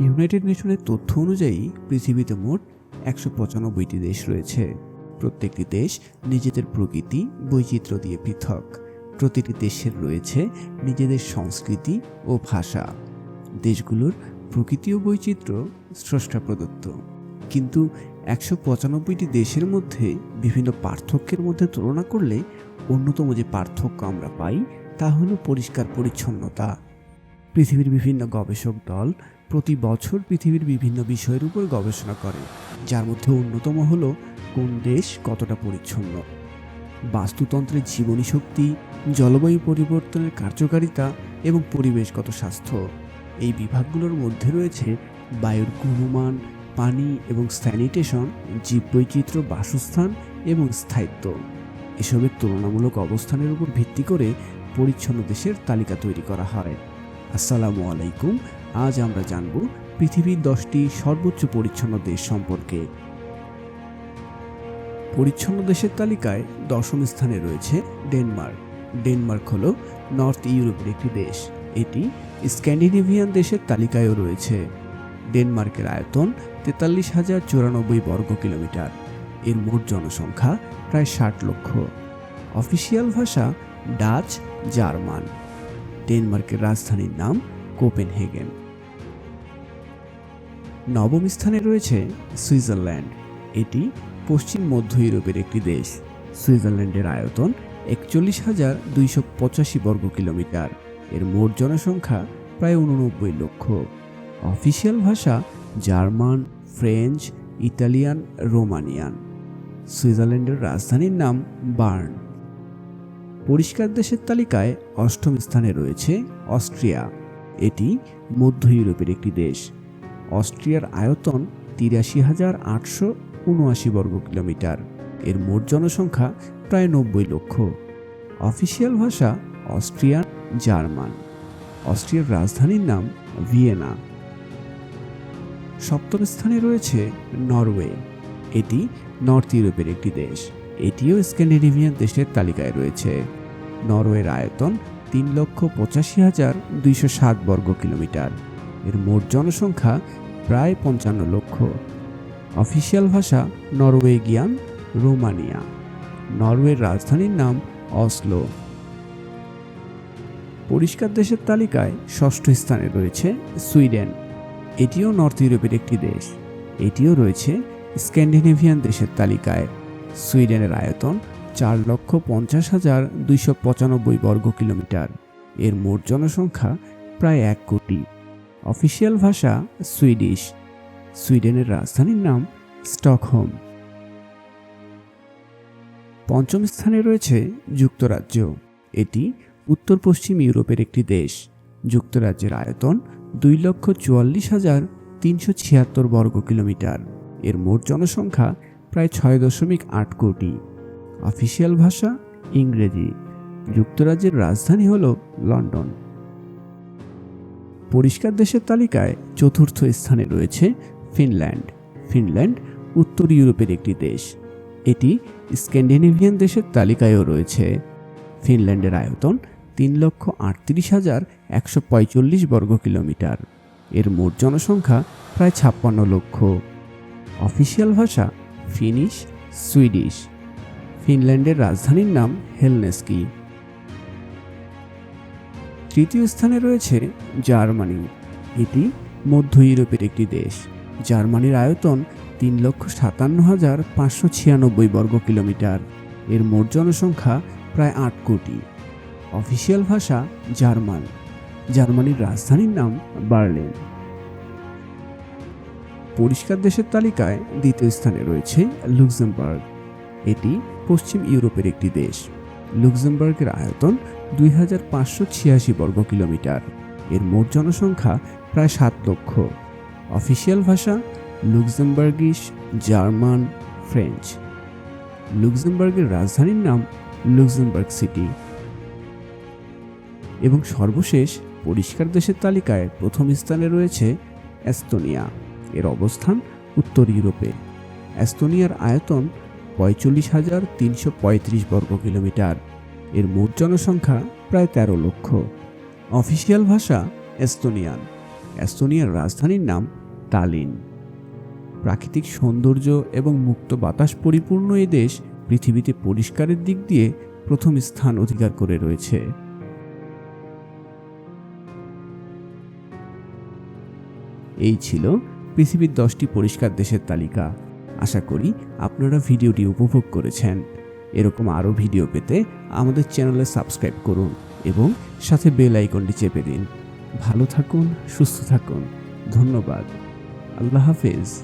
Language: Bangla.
ইউনাইটেড নেশনের তথ্য অনুযায়ী পৃথিবীতে মোট একশো পঁচানব্বইটি দেশ রয়েছে। প্রত্যেকটি দেশ নিজেদের প্রকৃতি, বৈচিত্র্য দিয়ে পৃথক। প্রতিটি দেশের রয়েছে নিজেদের সংস্কৃতি ও ভাষা। দেশগুলোর প্রকৃতি ও বৈচিত্র্য স্রষ্টা প্রদত্ত। কিন্তু একশো পঁচানব্বইটি দেশের মধ্যে বিভিন্ন পার্থক্যের মধ্যে তুলনা করলে অন্যতম যে পার্থক্য আমরা পাই তা হলো পরিষ্কার পরিচ্ছন্নতা। পৃথিবীর বিভিন্ন গবেষক দল প্রতি বছর পৃথিবীর বিভিন্ন বিষয়ের উপর গবেষণা করে, যার মধ্যে অন্যতম হলো কোন দেশ কতটা পরিচ্ছন্ন। বাস্তুতন্ত্রের জীবনী শক্তি, জলবায়ু পরিবর্তনের কার্যকারিতা এবং পরিবেশগত স্বাস্থ্য। এই বিভাগগুলোর মধ্যে রয়েছে বায়ুর গুণমান, পানি এবং স্যানিটেশন, জীববৈচিত্র্য, বাসস্থান এবং স্থায়িত্ব। এসবের তুলনামূলক অবস্থানের উপর ভিত্তি করে পরিচ্ছন্ন দেশের তালিকা তৈরি করা হয়। আসসালামু আলাইকুম আজ আমরা জানব পৃথিবীর দশটি সর্বোচ্চ পরিচ্ছন্ন দেশ সম্পর্কে। পরিচ্ছন্ন দেশের তালিকায় দশম স্থানে রয়েছে ডেনমার্ক। ডেনমার্ক হল নর্থ ইউরোপের একটি দেশ। এটি স্ক্যান্ডিনেভিয়ান দেশের তালিকায়ও রয়েছে। ডেনমার্কের আয়তন তেতাল্লিশ হাজার চুরানব্বই বর্গ কিলোমিটার। এর মোট জনসংখ্যা প্রায় ষাট লক্ষ। অফিসিয়াল ভাষা ডাচ জার্মান। ডেনমার্কের রাজধানীর নাম কোপেনহেগেন। নবম স্থানে রয়েছে সুইজারল্যান্ড। এটি পশ্চিম মধ্য ইউরোপের একটি দেশ। সুইজারল্যান্ডের আয়তন একচল্লিশ হাজার দুইশো পঁচাশি বর্গ কিলোমিটার। এর মোট জনসংখ্যা প্রায় উননব্বই লক্ষ। অফিসিয়াল ভাষা জার্মান, ফ্রেঞ্চ, ইতালিয়ান, রোমানিয়ান। সুইজারল্যান্ডের রাজধানীর নাম বার্ন। পরিষ্কার দেশের তালিকায় অষ্টম স্থানে রয়েছে অস্ট্রিয়া। এটি মধ্য ইউরোপের একটি দেশ। অস্ট্রিয়ার আয়তন তিরাশি হাজার আটশো উনআশি বর্গ কিলোমিটার। এর মোট জনসংখ্যা প্রায় নব্বই লক্ষ। অফিসিয়াল ভাষা অস্ট্রিয়ান জার্মান। অস্ট্রিয়ার রাজধানীর নাম ভিয়েনা। সপ্তম স্থানে রয়েছে নরওয়ে। এটি নর্থ ইউরোপের একটি দেশ। এটিও স্ক্যান্ডিনেভিয়ান দেশের তালিকায় রয়েছে। নরওয়ের আয়তন তিন লক্ষ পঁচাশি হাজার দুইশো সাত বর্গ কিলোমিটার। এর মোট জনসংখ্যা প্রায় পঞ্চান্ন লক্ষ। অফিসিয়াল ভাষা নরওয়েগিয়ান, রোমানিয়া। নরওয়ের রাজধানীর নাম অসলো। পরিষ্কার দেশের তালিকায় ষষ্ঠ স্থানে রয়েছে সুইডেন। এটিও নর্থ ইউরোপের একটি দেশ। এটিও রয়েছে স্ক্যান্ডিনেভিয়ান দেশের তালিকায়। সুইডেনের আয়তন চার লক্ষ পঞ্চাশ হাজার দুইশো পঁচানব্বই বর্গ কিলোমিটার এর মোট জনসংখ্যা প্রায় এক কোটি। অফিসিয়াল ভাষা সুইডিশ। সুইডেনের রাজধানীর নাম স্টকহোম। পঞ্চম স্থানে রয়েছে যুক্তরাজ্য। এটি উত্তর পশ্চিম ইউরোপের একটি দেশ। যুক্তরাজ্যের আয়তন দুই লক্ষ চুয়াল্লিশ হাজার তিনশো ছিয়াত্তর বর্গ কিলোমিটার। এর মোট জনসংখ্যা প্রায় ছয় দশমিক আট কোটি। অফিসিয়াল ভাষা ইংরেজি। যুক্তরাজ্যের রাজধানী হল লন্ডন। পরিষ্কার দেশের তালিকায় চতুর্থ স্থানে রয়েছে ফিনল্যান্ড। ফিনল্যান্ড উত্তর ইউরোপের একটি দেশ। এটি স্ক্যান্ডিনেভিয়ান দেশের তালিকায়ও রয়েছে। ফিনল্যান্ডের আয়তন তিন লক্ষ আটত্রিশ হাজার একশো পঁয়তাল্লিশ বর্গ কিলোমিটার। এর মোট জনসংখ্যা প্রায় ছাপ্পান্ন লক্ষ। অফিসিয়াল ভাষা ফিনিশ সুইডিশ। ফিনল্যান্ডের রাজধানীর নাম হেলনেস্কি। তৃতীয় স্থানে রয়েছে জার্মানি। এটি মধ্য ইউরোপের একটি দেশ। জার্মানির আয়তন তিন লক্ষ সাতান্ন হাজার পাঁচশো ছিয়ানব্বই বর্গ কিলোমিটার। এর মোট জনসংখ্যা প্রায় আট কোটি। অফিসিয়াল ভাষা জার্মান। জার্মানির রাজধানীর নাম বার্লিন। পরিষ্কার দেশের তালিকায় দ্বিতীয় স্থানে রয়েছে লুক্সেমবার্গ। এটি পশ্চিম ইউরোপের একটি দেশ। লুক্সেমবার্গের আয়তন দুই হাজার পাঁচশো ছিয়াশি বর্গ কিলোমিটার। এর মোট জনসংখ্যা প্রায় সাত লক্ষ। অফিসিয়াল ভাষা লুক্সেমবার্গিশ জার্মান, ফ্রেঞ্চ। লুক্সেমবার্গের রাজধানীর নাম লুক্সেমবার্গ সিটি। এবং সর্বশেষ পরিষ্কার দেশের তালিকায় প্রথম স্থানে রয়েছে এস্তোনিয়া। এর অবস্থান উত্তর ইউরোপে। এস্তোনিয়ার আয়তন পঁয়তাল্লিশ হাজার তিনশো পঁয়ত্রিশ বর্গ কিলোমিটার। এর মোট জনসংখ্যা প্রায় তেরো লক্ষ। অফিসিয়াল ভাষা এস্তোনিয়ান। এস্তোনিয়ার রাজধানীর নাম তালিন। প্রাকৃতিক সৌন্দর্য এবং মুক্ত বাতাস পরিপূর্ণ এই দেশ পৃথিবীতে পরিষ্কারের দিক দিয়ে প্রথম স্থান অধিকার করে রয়েছে। এই ছিল পৃথিবীর দশটি পরিষ্কার দেশের তালিকা। আশা করি আপনারা ভিডিওটি উপভোগ করেছেন। এরকম আরও ভিডিও পেতে আমাদের চ্যানেলে সাবস্ক্রাইব করুন এবং সাথে বেল আইকনটি চেপে দিন। ভালো থাকুন, সুস্থ থাকুন। ধন্যবাদ। আল্লাহ হাফেজ।